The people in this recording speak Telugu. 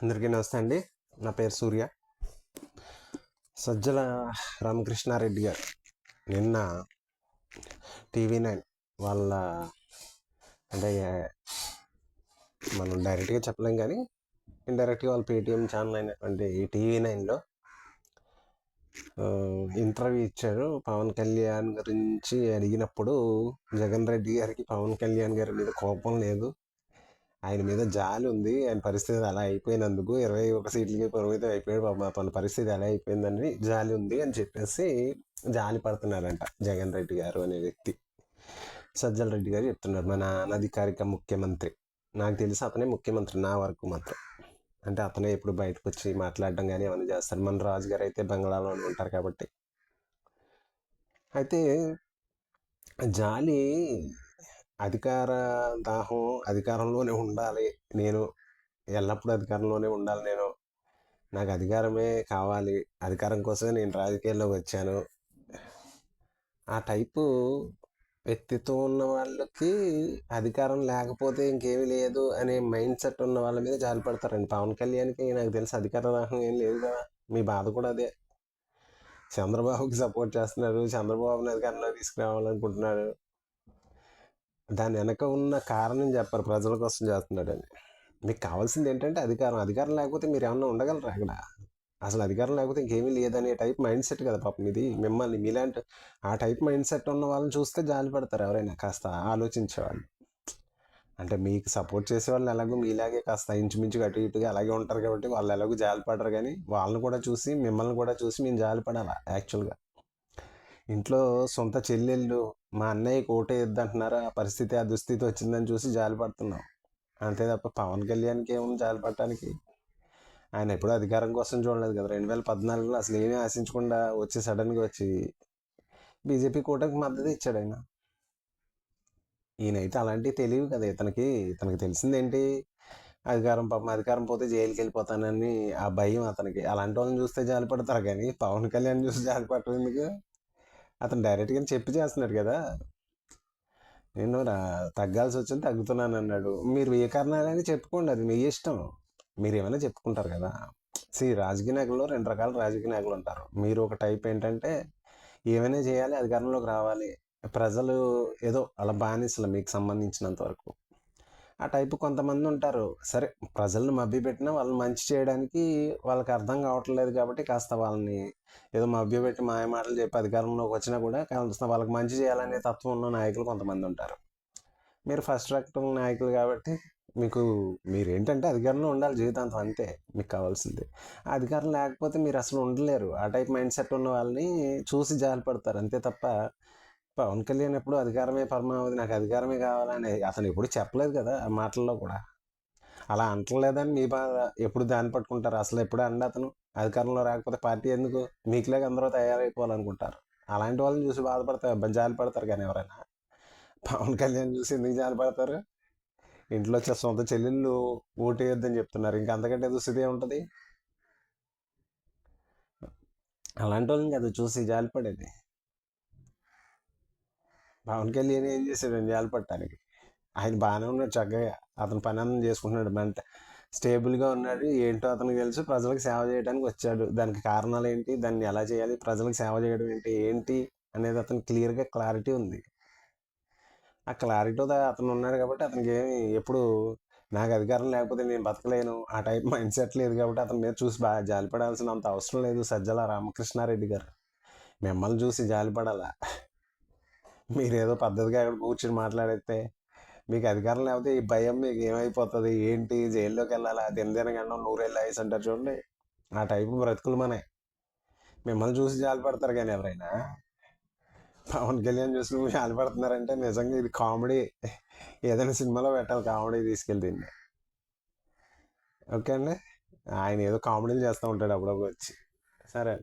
అందరికీ నమస్తే అండి. నా పేరు సూర్య. సజ్జల రామకృష్ణారెడ్డి గారు నిన్న టీవీ నైన్ వాళ్ళ అంటే మనం డైరెక్ట్గా చెప్పలేం కానీ ఇండైరెక్ట్గా వాళ్ళ పేటిఎం ఛానల్ అయినటువంటి ఈ టీవీ నైన్లో ఇంటర్వ్యూ ఇచ్చారు. పవన్ కళ్యాణ్ గురించి అడిగినప్పుడు జగన్ రెడ్డి గారికి పవన్ కళ్యాణ్ గారి మీద కోపం లేదు. ఆయన మీద జాలి ఉంది. ఆయన పరిస్థితి అలా అయిపోయినందుకు ఇరవై ఒక సీట్లకి పరిమితం అయిపోయాడు బాబు. తన పరిస్థితి అలా అయిపోయిందని జాలి ఉంది అని చెప్పేసి జాలి పడుతున్నారంట జగన్ రెడ్డి గారు అనే వ్యక్తి. సజ్జల రెడ్డి గారు చెప్తున్నారు మన అనధికారిక ముఖ్యమంత్రి. నాకు తెలిసి అతనే ముఖ్యమంత్రి నా వరకు మాత్రం. అంటే అతనే ఇప్పుడు బయటకు వచ్చి మాట్లాడడం కానీ ఏమైనా చేస్తారు. మన రాజు గారు అయితే బంగ్లాలో ఉంటారు కాబట్టి. అయితే జాలి అధికార దాహం అధికారంలోనే ఉండాలి. నేను ఎల్లప్పుడూ అధికారంలోనే ఉండాలి నేను. నాకు అధికారమే కావాలి. అధికారం కోసమే నేను రాజకీయాల్లోకి వచ్చాను. ఆ టైపు వ్యక్తిత్వం ఉన్న వాళ్ళకి అధికారం లేకపోతే ఇంకేమీ లేదు అనే మైండ్ సెట్ ఉన్న వాళ్ళ మీద జాలి పడతారండి పవన్ కళ్యాణ్కి నాకు తెలిసి అధికార దాహం ఏం లేదు కదా. మీ బాధ కూడా అదే. చంద్రబాబుకి సపోర్ట్ చేస్తున్నారు. చంద్రబాబుని అధికారంలో తీసుకురావాలనుకుంటున్నారు. దాని వెనక ఉన్న కారణం చెప్పారు ప్రజల కోసం చేస్తున్నాడని మీకు కావాల్సింది ఏంటంటే అధికారం. అధికారం లేకపోతే మీరు ఏమన్నా ఉండగలరా అక్కడ? అసలు అధికారం లేకపోతే ఇంకేమీ లేదనే టైప్ మైండ్ సెట్ కదా పాపం ఇది మిమ్మల్ని మీలాంటి ఆ టైప్ మైండ్ సెట్ ఉన్న వాళ్ళని చూస్తే జాలి పడతారు ఎవరైనా కాస్త ఆలోచించేవాళ్ళు. అంటే మీకు సపోర్ట్ చేసే వాళ్ళు ఎలాగో మీలాగే కాస్త ఇంచుమించు అటు ఇటుగా అలాగే ఉంటారు కాబట్టి వాళ్ళు ఎలాగో జాలి పడరు కానీ వాళ్ళని కూడా చూసి మిమ్మల్ని కూడా చూసి మేము జాలి పడాలా యాక్చువల్గా? ఇంట్లో సొంత చెల్లెళ్ళు మా అన్నయ్య కోట ఇద్దంటున్నారు ఆ పరిస్థితి ఆ దుస్థితి వచ్చిందని చూసి జాలి పడుతున్నాం అంతే తప్ప పవన్ కళ్యాణ్కి ఏముంది జాలి పడటానికి ఆయన ఎప్పుడూ అధికారం కోసం చూడలేదు కదా. రెండు వేల పద్నాలుగులో అసలు ఏమీ ఆశించకుండా వచ్చి సడన్గా వచ్చి బీజేపీ కూటమికి మద్దతు ఇచ్చాడు ఆయన. ఈయనైతే అలాంటివి తెలియవు కదా. ఇతనికి ఇతనికి తెలిసిందేంటి? అధికారం పాపం అధికారం పోతే జైలుకి వెళ్ళిపోతానని ఆ భయం అతనికి. అలాంటి వాళ్ళని చూస్తే జాలి పడతారు కానీ పవన్ కళ్యాణ్ చూసి జాలి పడటం ఎందుకు? అతను డైరెక్ట్గా చెప్పి చేస్తున్నాడు కదా. నేను తగ్గాల్సి వచ్చింది తగ్గుతున్నాను అన్నాడు మీరు ఏ కారణాలని చెప్పుకోండి అది మీ ఇష్టం. మీరు ఏమైనా చెప్పుకుంటారు కదా. సి రాజకీయ నాయకుల్లో రెండు రకాల రాజకీయ నాయకులు ఉంటారు. మీరు ఒక టైప్ ఏంటంటే ఏమైనా చేయాలి అధికారంలోకి రావాలి. ప్రజలు ఏదో అలా బానిసలు మీకు సంబంధించినంత వరకు. ఆ టైపు కొంతమంది ఉంటారు. సరే ప్రజలను మభ్యపెట్టినా వాళ్ళని మంచి చేయడానికి వాళ్ళకి అర్థం కావట్లేదు కాబట్టి కాస్త వాళ్ళని ఏదో మభ్యపెట్టి మాయమాటలు చెప్పి అధికారంలోకి వచ్చినా కూడా కాస్త వాళ్ళకి మంచి చేయాలనే తత్వం ఉన్న నాయకులు కొంతమంది ఉంటారు. మీరు ఫస్ట్ రకం నాయకులు కాబట్టి మీకు మీరు ఏంటంటే అధికారంలో ఉండాలి జీవితాంతం అంతే మీకు కావాల్సింది. ఆ అధికారం లేకపోతే మీరు అసలు ఉండలేరు. ఆ టైప్ మైండ్ సెట్ ఉన్న వాళ్ళని చూసి జాలి పడతారు. అంతే తప్ప పవన్ కళ్యాణ్ ఎప్పుడు అధికారమే పరమావధి నాకు అధికారమే కావాలని అతను ఎప్పుడు చెప్పలేదు కదా ఆ మాటల్లో కూడా. అలా అంటలేదని మీ బాధ ఎప్పుడు దాన్ని పట్టుకుంటారు? అసలు ఎప్పుడు అండి అతను? అధికారంలో రాకపోతే పార్టీ ఎందుకు? మీకులేక అందరూ తయారైపోవాలనుకుంటారు. అలాంటి వాళ్ళని చూసి బాధపడతారు జాలి పడతారు కానీ ఎవరైనా. పవన్ కళ్యాణ్ చూసి ఎందుకు జాలి పడతారు? ఇంట్లో వచ్చే సొంత చెల్లెళ్ళు ఓటేయొద్దని చెప్తున్నారు. ఇంకా అంతకంటే దుస్థితి ఉంటుంది అలాంటి వాళ్ళని కదా చూసి జాలిపడేది పవన్ కళ్యాణ్ ఏం చేశాడు జాలిపడటానికి ఆయన బాగానే ఉన్నాడు చక్కగా. అతను పని అన్నం చేసుకుంటున్నాడు. మంట స్టేబుల్గా ఉన్నాడు. ఏంటో అతనికి తెలుసు. ప్రజలకు సేవ చేయడానికి వచ్చాడు. దానికి కారణాలు ఏంటి? దాన్ని ఎలా చేయాలి? ప్రజలకు సేవ చేయడం ఏంటి? ఏంటి అనేది అతను క్లియర్గా క్లారిటీ ఉంది. ఆ క్లారిటీతో అతను ఉన్నాడు కాబట్టి అతనికి ఏమి ఎప్పుడు నాకు అధికారం లేకపోతే నేను బతకలేను. ఆ టైప్ మైండ్ సెట్ లేదు కాబట్టి అతని మీద చూసి బాగా జాలిపడాల్సిన అంత అవసరం లేదు సజ్జల రామకృష్ణారెడ్డి గారు. మిమ్మల్ని చూసి జాలిపడాలా? మీరేదో పద్ధతిగా అక్కడ కూర్చొని మాట్లాడితే మీకు అధికారం లేకపోతే ఈ భయం మీకు ఏమైపోతుంది? ఏంటి? జైల్లోకి వెళ్ళాలా? దినదినగండం నూరేళ్ళు ఐస్ అంటారు చూడండి. ఆ టైపు బ్రతుకులు మనే మిమ్మల్ని చూసి జాలిపడతారు కానీ ఎవరైనా. పవన్ కళ్యాణ్ చూసి నువ్వు జాలిపడుతున్నారంటే నిజంగా ఇది కామెడీ. ఏదైనా సినిమాలో పెట్టాలి కామెడీ తీసుకెళ్తుంది ఓకే అండి? ఆయన ఏదో కామెడీలు చేస్తూ ఉంటాడు అప్పుడప్పుడు వచ్చి. సరే